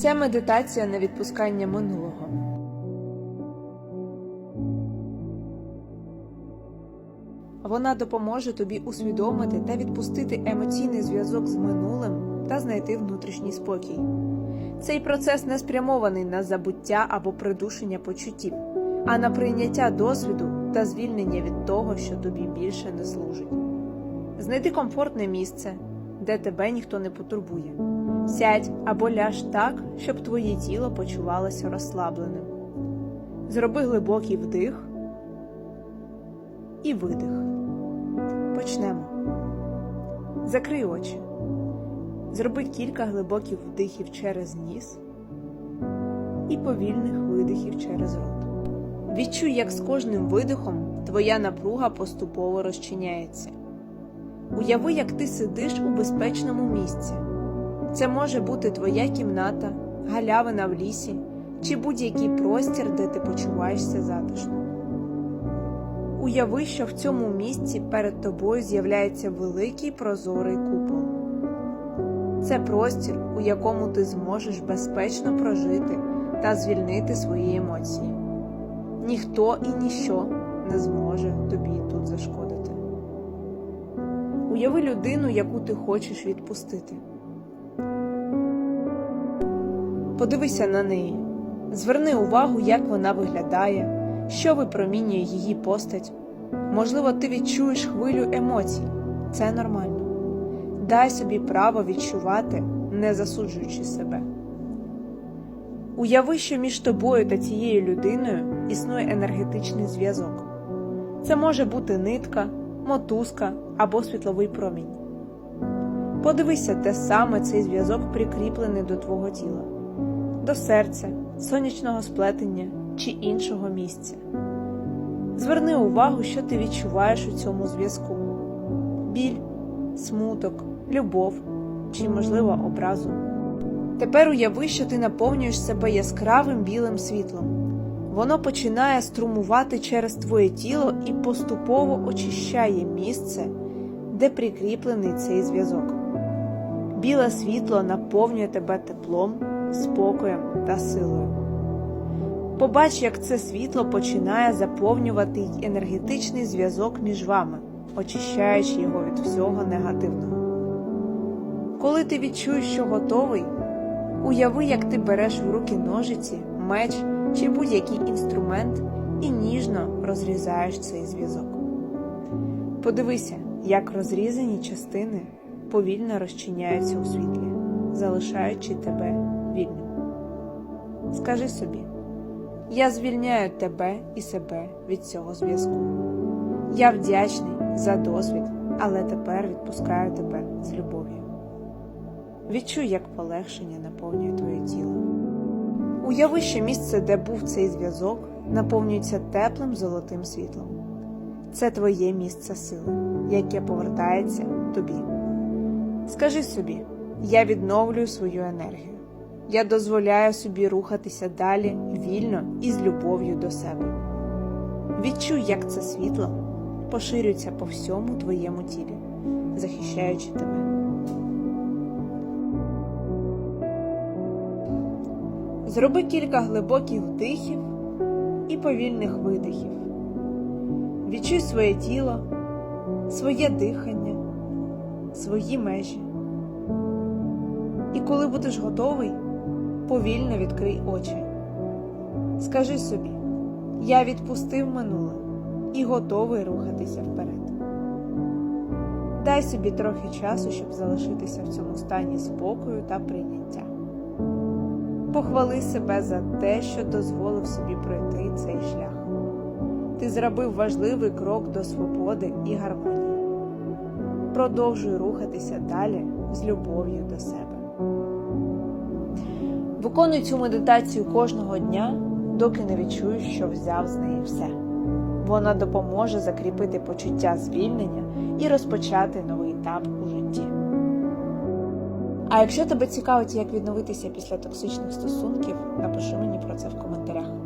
Це медитація на відпускання минулого. Вона допоможе тобі усвідомити та відпустити емоційний зв'язок з минулим та знайти внутрішній спокій. Цей процес не спрямований на забуття або придушення почуттів, а на прийняття досвіду та звільнення від того, що тобі більше не служить. Знайди комфортне місце, де тебе ніхто не потурбує. Сядь або ляж так, щоб твоє тіло почувалося розслабленим. Зроби глибокий вдих і видих. Почнемо. Закрий очі. Зроби кілька глибоких вдихів через ніс і повільних видихів через рот. Відчуй, як з кожним видихом твоя напруга поступово розчиняється. Уяви, як ти сидиш у безпечному місці. Це може бути твоя кімната, галявина в лісі чи будь-який простір, де ти почуваєшся затишно. Уяви, що в цьому місці перед тобою з'являється великий прозорий купол. Це простір, у якому ти зможеш безпечно прожити та звільнити свої емоції. Ніхто і ніщо не зможе тобі тут зашкодити. Уяви людину, яку ти хочеш відпустити. Подивися на неї, зверни увагу, як вона виглядає, що випромінює її постать. Можливо, ти відчуєш хвилю емоцій. Це нормально. Дай собі право відчувати, не засуджуючи себе. Уяви, що між тобою та цією людиною існує енергетичний зв'язок. Це може бути нитка, мотузка або світловий промінь. Подивися, де саме цей зв'язок прикріплений до твого тіла, до серця, сонячного сплетення чи іншого місця. Зверни увагу, що ти відчуваєш у цьому зв'язку: біль, смуток, любов чи, можливо, образу. Тепер уяви, що ти наповнюєш себе яскравим білим світлом. Воно починає струмувати через твоє тіло і поступово очищає місце, де прикріплений цей зв'язок. Біле світло наповнює тебе теплом, спокоєм та силою. Побач, як це світло починає заповнювати енергетичний зв'язок між вами, очищаючи його від всього негативного. Коли ти відчуєш, що готовий, уяви, як ти береш в руки ножиці, меч чи будь-який інструмент і ніжно розрізаєш цей зв'язок. Подивися, як розрізані частини повільно розчиняються у світлі, залишаючи тебе вільним. Скажи собі. Я звільняю тебе і себе від цього зв'язку. Я вдячний за досвід, але тепер відпускаю тебе з любов'ю. Відчуй, як полегшення наповнює твоє тіло. Уяви, що місце, де був цей зв'язок, наповнюється теплим золотим світлом. Це твоє місце сили, яке повертається тобі. Скажи собі: я відновлюю свою енергію. Я дозволяю собі рухатися далі вільно і з любов'ю до себе. Відчуй, як це світло поширюється по всьому твоєму тілі, захищаючи тебе. Зроби кілька глибоких вдихів і повільних видихів. Відчуй своє тіло, своє дихання, свої межі. І коли будеш готовий, повільно відкрий очі. Скажи собі, я відпустив минуле і готовий рухатися вперед. Дай собі трохи часу, щоб залишитися в цьому стані спокою та прийняття. Похвали себе за те, що дозволив собі пройти цей шлях. Ти зробив важливий крок до свободи і гармонії. Продовжуй рухатися далі з любов'ю до себе. Виконуй цю медитацію кожного дня, доки не відчуєш, що взяв з неї все. Вона допоможе закріпити почуття звільнення і розпочати новий етап у житті. А якщо тебе цікавить, як відновитися після токсичних стосунків, напиши мені про це в коментарях.